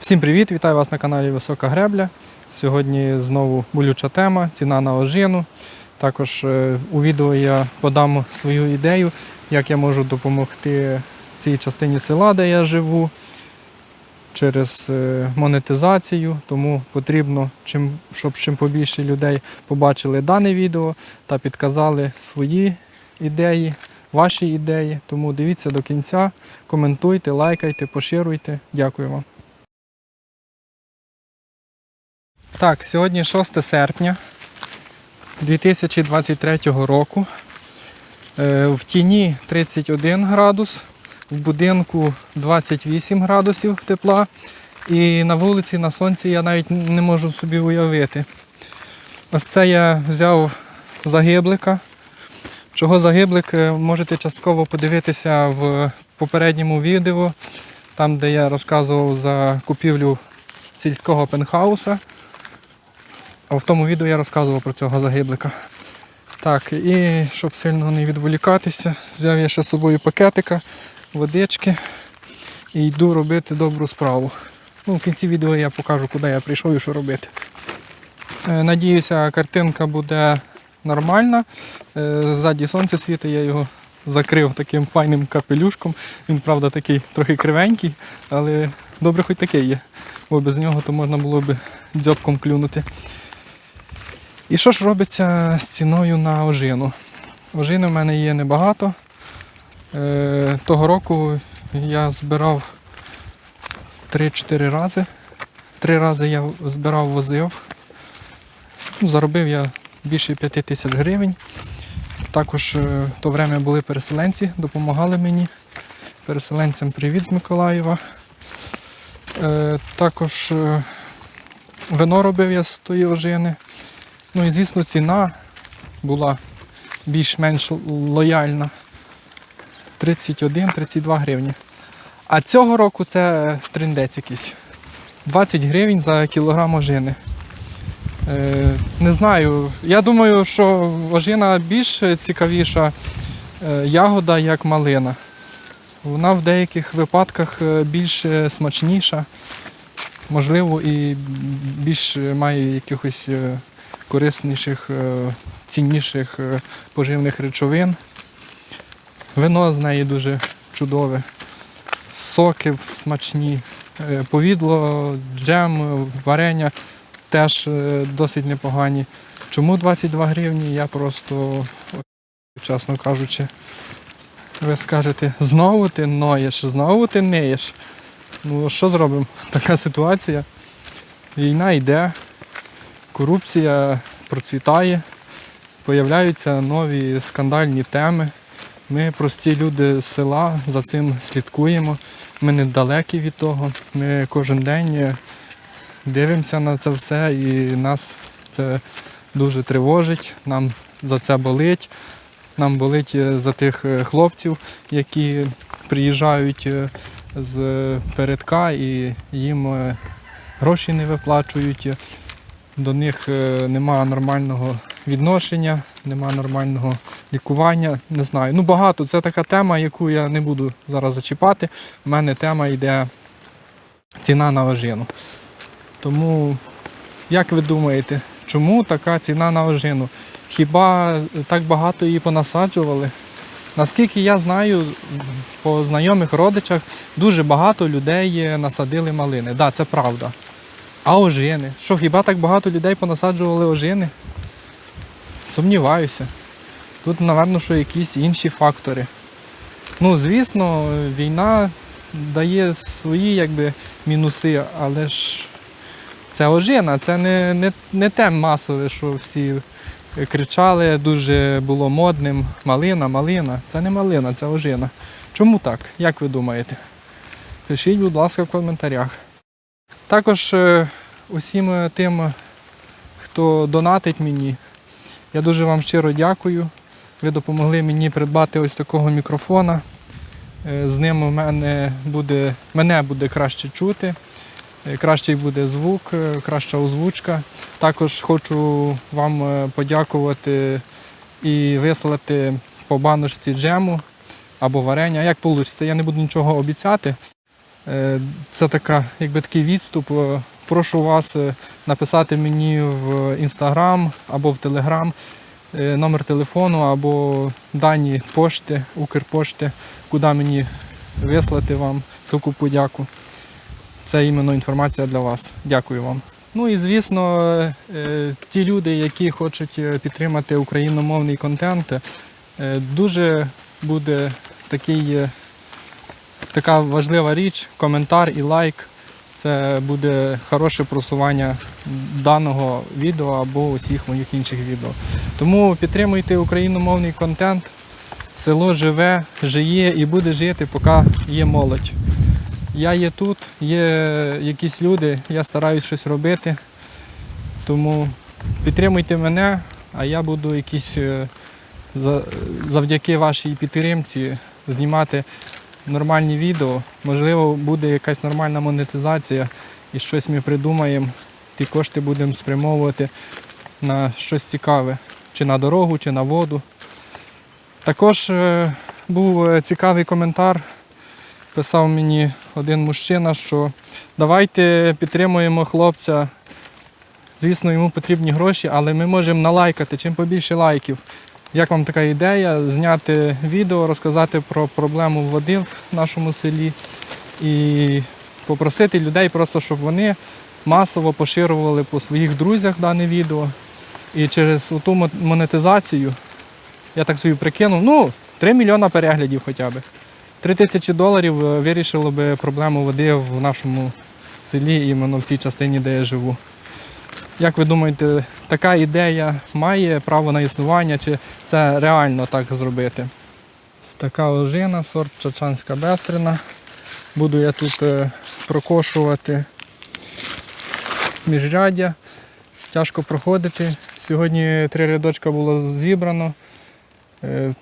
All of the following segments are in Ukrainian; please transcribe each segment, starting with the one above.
Всім привіт! Вітаю вас на каналі Висока Гребля. Сьогодні знову болюча тема ціна на ожину. Також е, у відео я подам свою ідею, як я можу допомогти цій частині села, де я живу, через е, монетизацію. Тому потрібно, щоб чим побільше людей побачили дане відео та підказали свої ідеї, ваші ідеї. Тому дивіться до кінця, коментуйте, лайкайте, поширюйте. Дякую вам. Так, сьогодні 6 серпня 2023 року. Е, В тіні 31 градус, в будинку 28 градусів тепла. І на вулиці на сонці я навіть не можу собі уявити. Ось це я взяв загиблика. Чого загиблик, е, можете частково подивитися в попередньому відео, там де я розказував за купівлю сільського пентхауса. В тому відео я розказував про цього загиблика. Так, і щоб сильно не відволікатися, взяв я ще з собою пакетика, водички і йду робити добру справу. Ну, в кінці відео я покажу, куди я прийшов і що робити. Е, Надіюся, картинка буде нормальна. Е, Ззаді сонце світить, я його закрив таким файним капелюшком. Він, правда, такий трохи кривенький, але добре хоч такий є. Бо без нього то можна було б дзьобком клюнути. І що ж робиться з ціною на ожину? Ожини в мене є небагато. Е, того року я збирав 3-4 рази. Три рази я збирав, возив. Ну, заробив я більше 5 тисяч гривень. Також е, в то время були переселенці, допомагали мені. Переселенцям привіт з Миколаєва. Е, також е, вино робив я з тої ожини. Ну і звісно, ціна була більш-менш лояльна. 31-32 гривні. А цього року це трендець якийсь. 20 гривень за кілограм ожини. Е, не знаю. Я думаю, що ожина більш цікавіша е, ягода, як малина. Вона в деяких випадках е, більш е, смачніша, можливо, і більш має якихось корисніших, е, цінніших е, поживних речовин. Вино з неї дуже чудове, соки смачні, е, повідло, джем, варення теж досить непогані. Чому 22 гривні? Я просто, чесно кажучи, ви скажете, знову ти ноєш, знову ти неєш. Ну, що зробимо? Така ситуація. Війна йде, корупція процвітає, появляються нові скандальні теми. Ми, прості люди з села, за цим слідкуємо. Ми недалекі від того. Ми кожен день дивимося на це все і нас це дуже тривожить, нам за це болить. Нам болить е, за тих е, хлопців, які приїжджають е, з передка і їм гроші не виплачують. До них е, немає нормального відношення, немає нормального лікування. Не знаю. Ну багато. Це така тема, яку я не буду зараз зачіпати. У мене тема йде ціна на ожину. Тому, як ви думаєте, чому така ціна на ожину? Хіба так багато її понасаджували? Наскільки я знаю, по знайомих родичах дуже багато людей насадили малини. Так, да, це правда. А ожини? Що, хіба так багато людей понасаджували ожини? Сумніваюся. Тут, напевно, що якісь інші фактори. Ну, звісно, війна дає свої якби, мінуси, але ж це ожина, це не, не, не те масове, що всі кричали, дуже було модним. Малина, малина. Це не малина, це ожина. Чому так? Як ви думаєте? Пишіть, будь ласка, в коментарях. Також е, усім тим, хто донатить мені, я дуже вам щиро дякую. Ви допомогли мені придбати ось такого мікрофона. Е, З ним мене буде, мене буде краще чути, е, кращий буде звук, е, краща озвучка. Також хочу вам подякувати і вислати по баночці джему або варення. Як вийде, я не буду нічого обіцяти. Це така, якби такий відступ. Прошу вас е, написати мені в інстаграм або в телеграм номер телефону або дані пошти, Укрпошти, куди мені вислати вам таку подяку. Це іменно інформація для вас. Дякую вам. Ну і звісно, е, е, ті люди, які хочуть підтримати україномовний контент, дуже буде такий, така важлива річ, коментар і лайк. Це буде хороше просування даного відео або усіх моїх інших відео. Тому підтримуйте україномовний контент. Село живе, жиє і буде жити, поки є молодь. Я є тут, є якісь люди, я стараюсь щось робити. Тому підтримуйте мене, а я буду якісь е, завдяки вашій підтримці знімати нормальні відео. Можливо, буде якась нормальна монетизація і щось ми придумаємо. Ті кошти будемо спрямовувати на щось цікаве, чи на дорогу, чи на воду. Також е, був е, цікавий коментар. Писав мені один мужчина, що давайте підтримуємо хлопця. Звісно, йому потрібні гроші, але ми можемо налайкати чим побільше лайків. Як вам така ідея? Зняти відео, розказати про проблему води в нашому селі і попросити людей просто, щоб вони масово поширювали по своїх друзях дане відео. І через ту монетизацію, я так собі прикинув, ну, 3 мільйона переглядів хоча б. 3 тисячі доларів е, вирішило би проблему води в нашому селі, іменно в цій частині, де я живу. Як ви думаєте, така ідея має право на існування, чи це реально так зробити? Така ожина, сорт Чачанська Бестрина. Буду я тут е, прокошувати міжряддя. Тяжко проходити. Сьогодні три рядочка було зібрано. Е,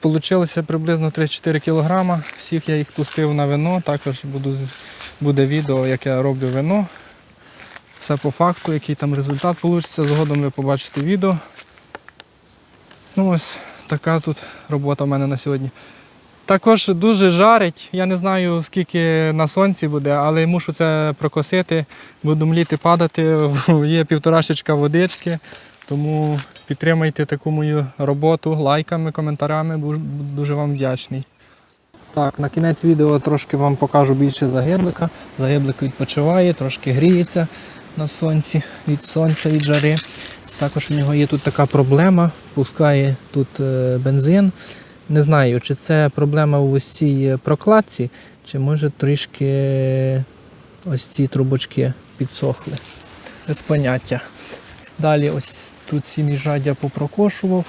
Получилося приблизно 3-4 кілограма. Всіх я їх пустив на вино. Також буде відео, як я роблю вино. Все по факту, який там результат вийде. Згодом ви побачите відео. Ну ось така тут робота в мене на сьогодні. Також дуже жарить. Я не знаю, скільки на сонці буде, але мушу це прокосити. Буду мліти падати. Є півторашечка водички. Тому підтримайте таку мою роботу лайками, коментарями. Буду дуже вам вдячний. Так, на кінець відео трошки вам покажу більше загиблика. Загиблик відпочиває, трошки гріється на сонці, від сонця, від жари. Також у нього є тут така проблема, пускає тут е, бензин. Не знаю, чи це проблема у ось цій прокладці, чи може трішки ось ці трубочки підсохли. Без поняття. Далі ось тут ці міжраддя попрокошував,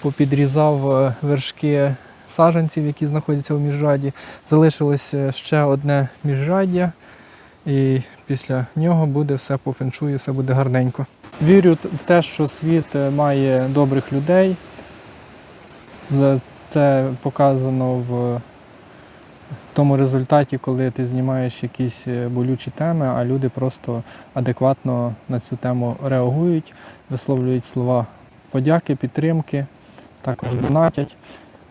попідрізав е, вершки саджанців, які знаходяться у міжраді. Залишилось е, ще одне міжраддя, і після нього буде все по феншую, все буде гарненько. Вірю в те, що світ е, має добрих людей. Це показано в тому результаті, коли ти знімаєш якісь е, болючі теми, а люди просто адекватно на цю тему реагують, висловлюють слова подяки, підтримки, також донатять.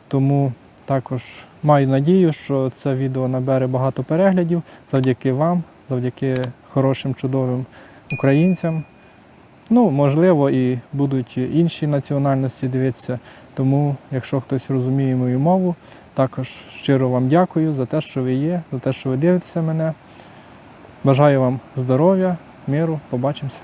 Тому також маю надію, що це відео набере багато переглядів завдяки вам, завдяки хорошим, чудовим українцям. Ну, можливо, і будуть інші національності дивитися. Тому, якщо хтось розуміє мою мову, також щиро вам дякую за те, що ви є, за те, що ви дивитеся мене. Бажаю вам здоров'я, миру, побачимося.